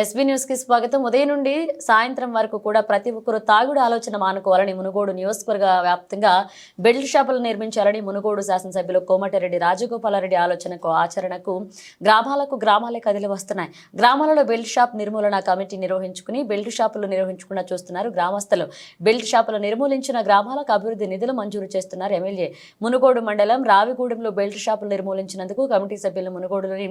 SB న్యూస్కి స్వాగతం. ఉదయం నుండి సాయంత్రం వరకు కూడా ప్రతి ఒక్కరు తాగుడు ఆలోచన మానుకోవాలని మునుగోడు నియోజకవర్గ వ్యాప్తంగా బెల్ట్ షాపులు నిర్మించాలని మునుగోడు శాసనసభ్యులు కోమటిరెడ్డి రాజగోపాలరెడ్డి ఆలోచనకు ఆచరణకు గ్రామాలకు గ్రామాలే కదిలి వస్తున్నాయి. గ్రామాలలో బెల్ట్ షాప్ నిర్మూలన కమిటీ నిర్వహించుకుని బెల్ట్ షాపులు నిర్వహించకుండా చూస్తున్నారు గ్రామస్తులు. బెల్ట్ షాపులు నిర్మూలించిన గ్రామాలకు అభివృద్ధి నిధులు మంజూరు చేస్తున్నారు ఎమ్మెల్యే. మునుగోడు మండలం రావిగూడెంలో బెల్ట్ షాపులు నిర్మూలించినందుకు కమిటీ సభ్యులు మునుగోడులోని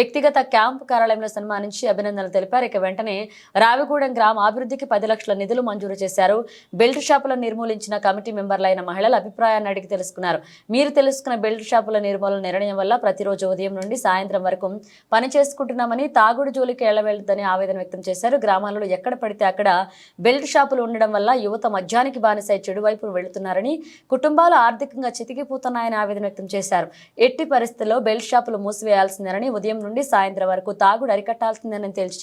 వ్యక్తిగత క్యాంపు కార్యాలయంలో సన్మానించి అభినందనలు తెలిపారు. ఇక వెంటనే రావిగూడెం గ్రామ అభివృద్ధికి పది లక్షల నిధులు మంజూరు చేశారు. బెల్ట్ షాపులను నిర్మూలించిన కమిటీ మెంబర్లైన మహిళల అభిప్రాయాన్ని అడిగి తెలుసుకున్నారు. మీరు తెలుసుకున్న బెల్ట్ షాపుల నిర్మూలన నిర్ణయం వల్ల ప్రతిరోజు ఉదయం నుండి సాయంత్రం వరకు పని చేసుకుంటున్నామని తాగుడు జోలికి ఎళ్ళవెళ్తుందని ఆవేదన వ్యక్తం చేశారు. గ్రామాలలో ఎక్కడ పడితే అక్కడ బెల్ట్ షాపులు ఉండడం వల్ల యువత మద్యానికి బానిసై చెడు వైపు వెళుతున్నారని కుటుంబాలు ఆర్థికంగా చితికిపోతున్నాయని ఆవేదన వ్యక్తం చేశారు. ఎట్టి పరిస్థితుల్లో బెల్ట్ షాపులు మూసివేయాల్సిందేనని ఉదయం నుండి సాయంత్రం వరకు తాగుడు అరికట్టాల్సిందేనని తేల్చి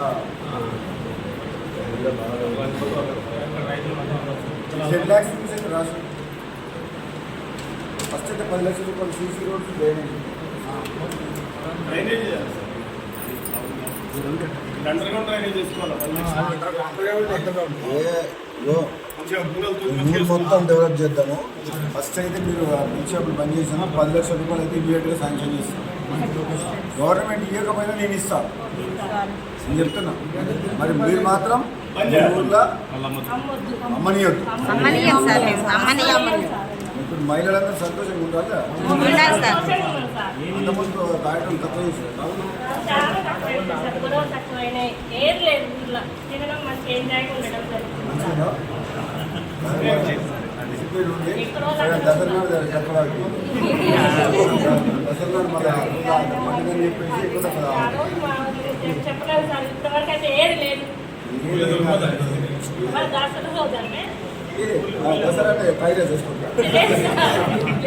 సార్ టెన్ ల్యాక్స్ రాసు. ఫస్ట్ అయితే పది లక్షల రూపాయలు సీసీ రోడ్స్ డ్రైనేజ్. అండర్గ్రౌండ్ చేసుకోవాలి? ఊరు. మొత్తం డెవలప్ చేద్దాము. ఫస్ట్ అయితే మీరు బిల్ షాపులు బంద్ చేసాము పది లక్షల రూపాయలు అయితే ఇమీడియట్గా శాంక్షన్ చేస్తాం గవర్నమెంట్ ఇవ్వకపోయినా నేను ఇస్తాను నేను చెప్తున్నా. మరి మీరు మాత్రం అమ్మనియొద్దు. అమ్మనీయం ఇప్పుడు మహిళలందరూ సంతోషంగా ఉండాలి. అంతకుముందు తాగడం తక్కువ చేశారు. డిసిప్లిన్ ఉంది దసరా పండుగని చెప్పేసి చెప్పలేదు సార్ ఇంతవరకు అయితే ఏది లేదు దసరా అంటే లేదు. సార్